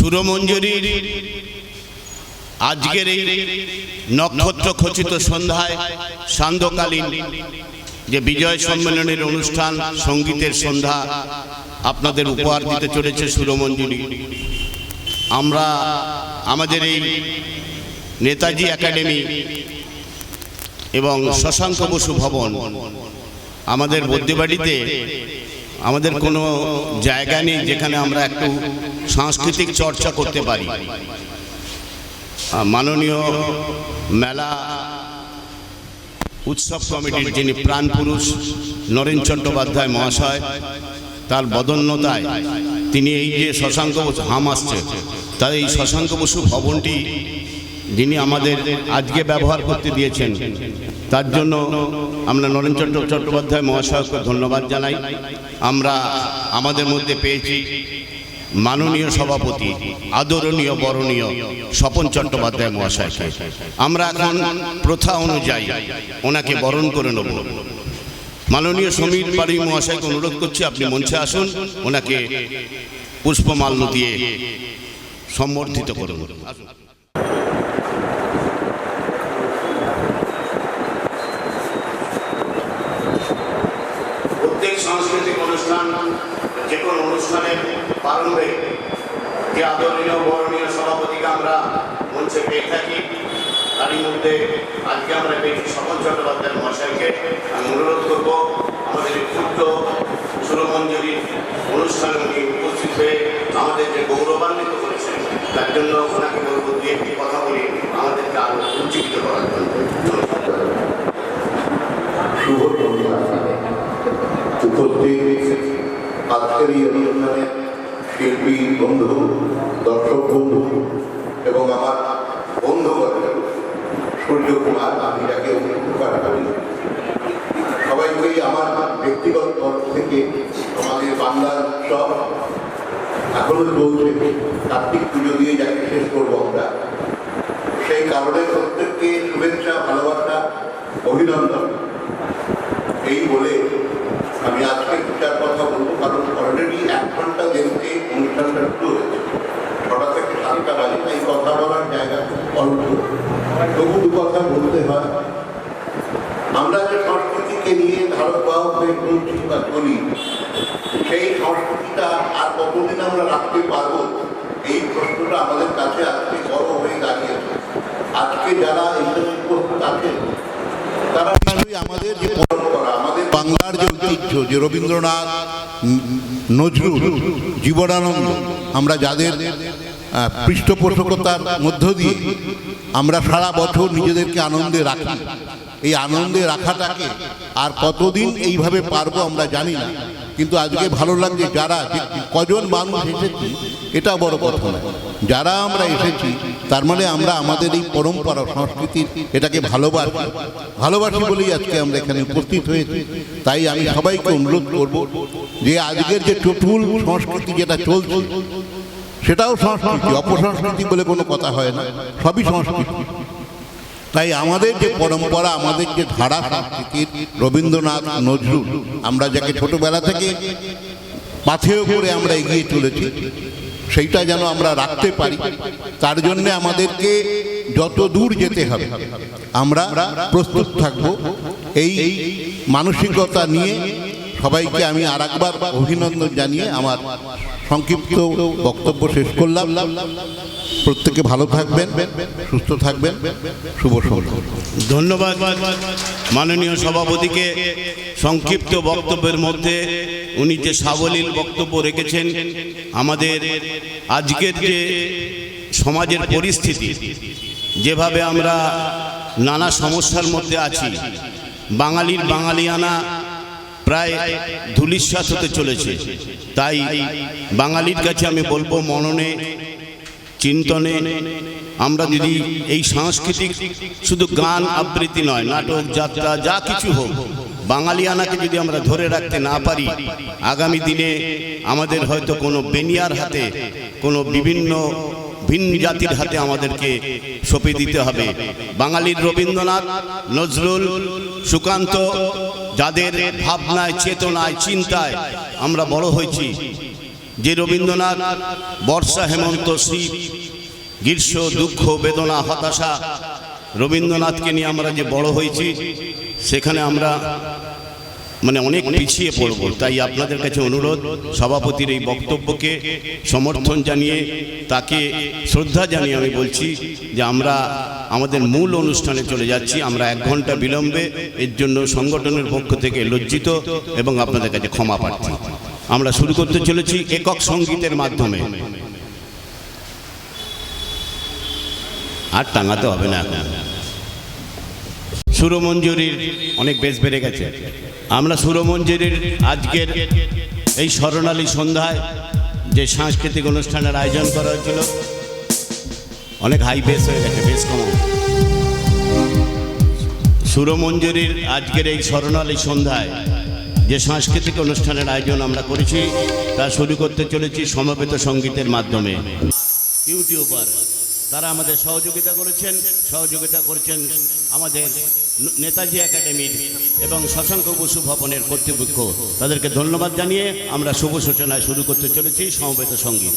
সুরমঞ্জরির আজকের এই নক্ষত্র খচিত সন্ধ্যায় সান্ধ্যকালীন যে বিজয় সম্মেলনের অনুষ্ঠান, সঙ্গীতের সন্ধ্যা আপনাদের উপহার দিতে চলেছে সুরমঞ্জুরি। আমরা আমাদের এই নেতাজি একাডেমি এবং শশাঙ্ক বসু ভবন আমাদের বদ্যিবাড়িতে আমাদের কোনো জায়গা নেই যেখানে আমরা একটু সাংস্কৃতিক চর্চা করতে পারি। মাননীয় মেলা উৎসব কমিটির যিনি প্রাণপুরুষ নরেন চট্টোপাধ্যায় মহাশয় তার বদন্যতায় তিনি এই যে শশাঙ্ক বসু হাম আসছে তাই এই শশাঙ্ক বসু ভবনটি যিনি আমাদের আজকে ব্যবহার করতে দিয়েছেন, তার জন্য আমরা নরেন চট্টো- চট্টোপাধ্যায় মহাশয়কে ধন্যবাদ জানাই। আমরা আমাদের মধ্যে পেয়েছি মাননীয় সভাপতি, আদরণীয়, বরণীয় স্বপন চট্টোপাধ্যায় মহাশয়কে আমরা এখন প্রথা অনুযায়ী ওনাকে বরণ করে নেব। মাননীয় সমীর বাড়ি মহাশয়কে অনুরোধ করছি, আপনি মঞ্চে আসুন, ওনাকে পুষ্পমাল্য দিয়ে সম্বর্ধিত করুন আসুন। প্রত্যেক সাংস্কৃতিক অনুষ্ঠান যে কোনো অনুষ্ঠানের প্রারম্ভে যে আদরণীয়, বরণীয় সভাপতিকে আমরা মঞ্চে পেয়ে থাকি, তারই মধ্যে আজকে আমরা পেয়েছি স্বপন চট্টোপাধ্যায় মহাশয়কে। আমি অনুরোধ করব, আমাদের ক্ষুদ্র সুরমঞ্জুরি অনুষ্ঠানে উনি উপস্থিত হয়ে আমাদের যে গৌরবান্বিত করেছেন, তার জন্য ওনাকে বলব দু একটি কথা বলি আমাদেরকে আরও উজ্জীবিত করার জন্য। শুভ উপস্থিত আজকের এই অনুষ্ঠানে শিল্পী বন্ধু, দর্শক বন্ধু এবং আমার বন্ধু সূর্য কুমার আমি যাকে উপকার করি। সবাইকেই আমার ব্যক্তিগত তরফ থেকে আমাদের বাংলার সব এখনও চলছে। কার্তিক পুজো দিয়ে যাকে শেষ করব আমরা। সেই কারণে প্রত্যেককে শুভেচ্ছা, ভালোবাসা, অভিনন্দন। এই বলে আমি আজকে দু চার কথা বলব, কারণ অলরেডি এক ঘণ্টা দেরিতে অনুষ্ঠানটা শুরু হয়েছে। ছটা থেকে সাতটা বাজে এই কথা বলার জায়গা অল্প। তবু দু কথা বলতে হয়। আমরা যে সংস্কৃতিকে নিয়ে ধারকবাহক হয়ে চলছি বা চলি, সেই সংস্কৃতিটা আর কতদিন আমরা রাখতে পারব, এই প্রশ্নটা আমাদের কাছে আজকে বড় হয়ে দাঁড়িয়েছে আজকে যারা এসে উপস্থিত আছেন, তারা আমাদের যে পরম্পরা, আমাদের বাংলার যে ঐতিহ্য যে রবীন্দ্রনাথ নজরুল, জীবনানন্দ, আমরা যাদের পৃষ্ঠপোষকতার মধ্য দিয়ে আমরা সারা বছর নিজেদেরকে আনন্দে রাখি। এই আনন্দে রাখাটাকে আর কতদিন এইভাবে পারব আমরা জানি না, কিন্তু আজকে ভালো লাগছে যারা কজন মানুষ এসেছি, এটা বড় কথা নয়। যারা আমরা এসেছি, তার মানে আমরা আমাদের এই পরম্পরা, সংস্কৃতির এটাকে ভালোবাসি। ভালোবাসি বলেই আজকে আমরা এখানে উপস্থিত হয়েছি। তাই আমি সবাইকে অনুরোধ করব যে আজকের যে চটুল সংস্কৃতি যেটা চলছে, সেটাও সংস্কৃতি, অপসংস্কৃতি বলে কোনো কথা হয় না, সবই সংস্কৃতি। তাই আমাদের যে পরম্পরা, আমাদের যে ধারা সংস্কৃতির, রবীন্দ্রনাথ নজরুল, আমরা যাকে ছোটবেলা থেকে পাথেয় করে আমরা এগিয়ে চলেছি সেইটা যেন আমরা রাখতে পারি, তার জন্য আমাদেরকে যত দূর যেতে হবে, আমরা প্রস্তুত থাকব। এই মানসিকতা নিয়ে সবাইকে আমি আর একবার অভিনন্দন জানিয়ে আমার সংক্ষিপ্ত বক্তব্য শেষ করলাম। প্রত্যেকে ভালো থাকবেন, সুস্থ থাকবেন। শুভ ধন্যবাদ মাননীয় সভাপতিকে সংক্ষিপ্ত বক্তব্যের মধ্যে। উনি যে সাবলীল বক্তব্য রেখেছেন, আমাদের আজকের যে সমাজের পরিস্থিতি, যেভাবে আমরা নানা সমস্যার মধ্যে আছি, বাঙালির বাঙালিয়ানা প্রায় ধুলিশ্বাস হতে চলেছে। তাই বাঙালির কাছে আমি বলব, মননে, চিন্তনে, আমরা যদি এই সাংস্কৃতিক শুধু গান আবৃত্তি নয়, নাটক, যাত্রা, যা কিছু হোক, বাঙালিয়ানাকে যদি আমরা ধরে রাখতে না পারি, আগামী দিনে আমাদের হয়তো কোনো বেনিয়ার হাতে কোনো বিভিন্ন ভিন্ন জাতির হাতে আমাদেরকে সঁপে দিতে হবে। বাঙালির রবীন্দ্রনাথ, নজরুল, সুকান্ত, যাদের ভাবনায়, চেতনায়, চিন্তায় আমরা বড় হয়েছি। যে রবীন্দ্রনাথ, বর্ষা, হেমন্ত, শীত, গ্রীষ্ম, দুঃখ, বেদনা, হতাশা, রবীন্দ্রনাথকে নিয়ে আমরা যে বড় হয়েছি, সেখানে আমরা মানে অনেক পিছিয়ে পড়ব। তাই আপনাদের কাছে অনুরোধ, সভাপতির এই বক্তব্যকে সমর্থন জানিয়ে, তাকে শ্রদ্ধা জানিয়ে আমি বলছি যে আমরা আমাদের মূল অনুষ্ঠানে চলে যাচ্ছি। আমরা এক ঘণ্টা বিলম্বে এর জন্য সংগঠনের পক্ষ থেকে লজ্জিত এবং আপনাদের কাছে ক্ষমা প্রার্থী। আমরা শুরু করতে চলেছি একক সঙ্গীতের মাধ্যমে। আর টাঙাতে হবে না সুরমঞ্জুরির অনেক বেশ বেড়ে গেছে। আমরা সুরমঞ্জুরির আজকের এই স্মরণালী সন্ধ্যায় যে সাংস্কৃতিক অনুষ্ঠানের আয়োজন করা হয়েছিল, অনেক হাই বেস হয়ে গেছে, বেশ কম। সুরমঞ্জুরির আজকের এই স্মরণালী সন্ধ্যায় যে সাংস্কৃতিক অনুষ্ঠানের আয়োজন আমরা করেছি, তা শুরু করতে চলেছি সমবেত সঙ্গীতের মাধ্যমে। ইউটিউবার। তারা আমাদের সহযোগিতা করেছেন সহযোগিতা করেছেন আমাদের নেতাজি একাডেমির এবং শশাঙ্ক বসু ভবনের কর্তৃপক্ষ। তাদেরকে ধন্যবাদ জানিয়ে আমরা শুভ সূচনায় শুরু করতে চলেছি সমবেত সংগীত।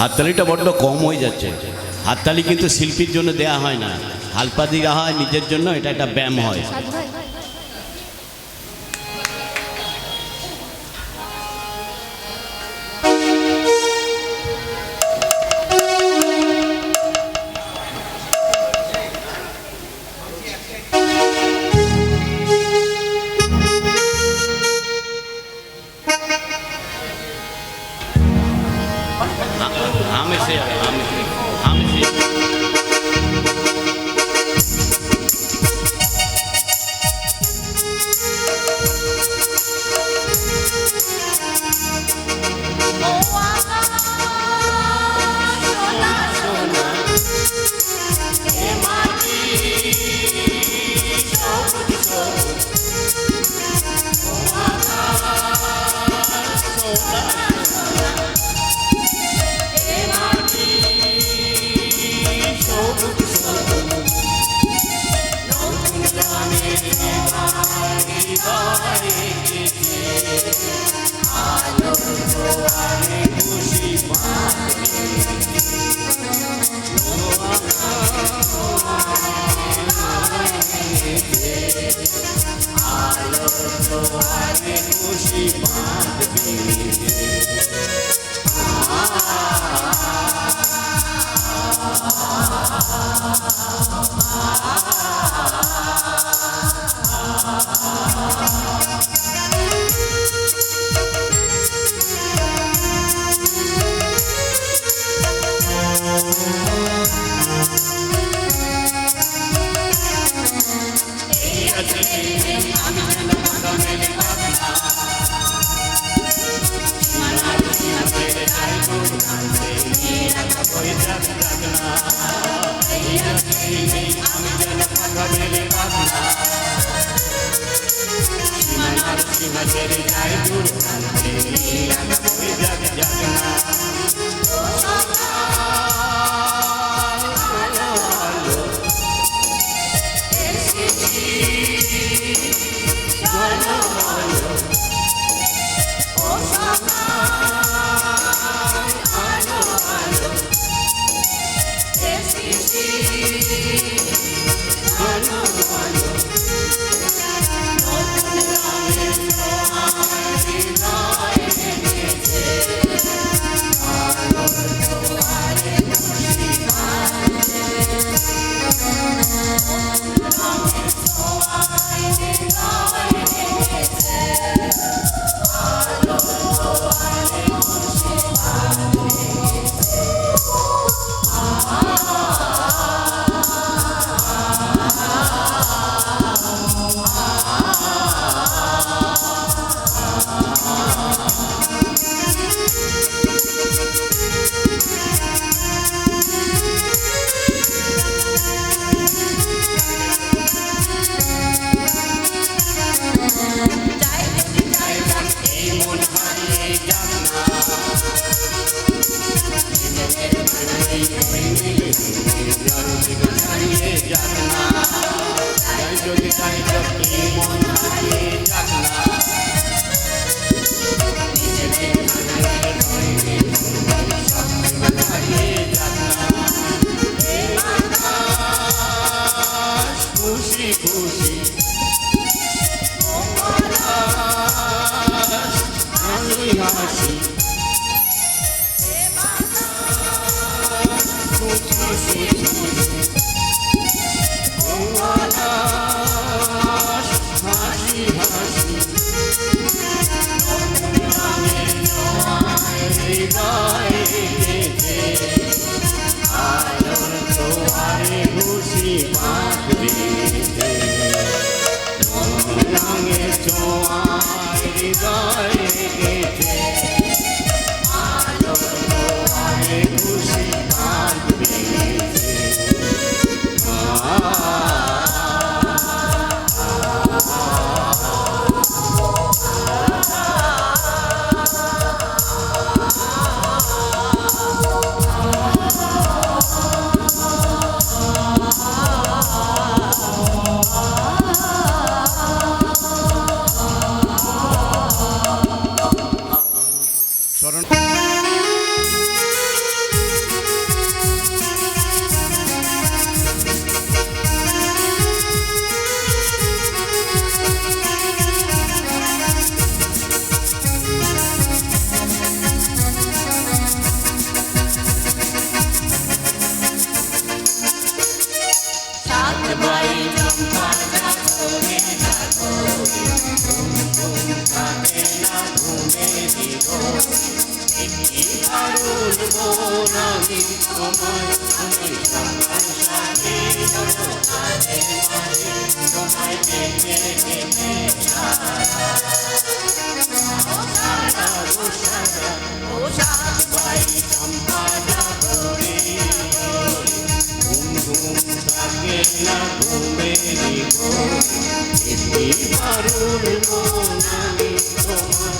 হাততালিটা বড্ড কম হয়ে যাচ্ছে। হাততালি কিন্তু শিল্পীর জন্য দেয়া হয় না। হালপা দেওয়া হয়, নিজের জন্য, এটা একটা ব্যায়াম হয়। Oh. Anacheri Jai Guru Anacheri জীবন একটি কারণ বোন আমি তোমায় আমি সাথে তোমায় দেখে দেখে না ঘুমেরি গো একটি কারণ বোন আমি তোমায়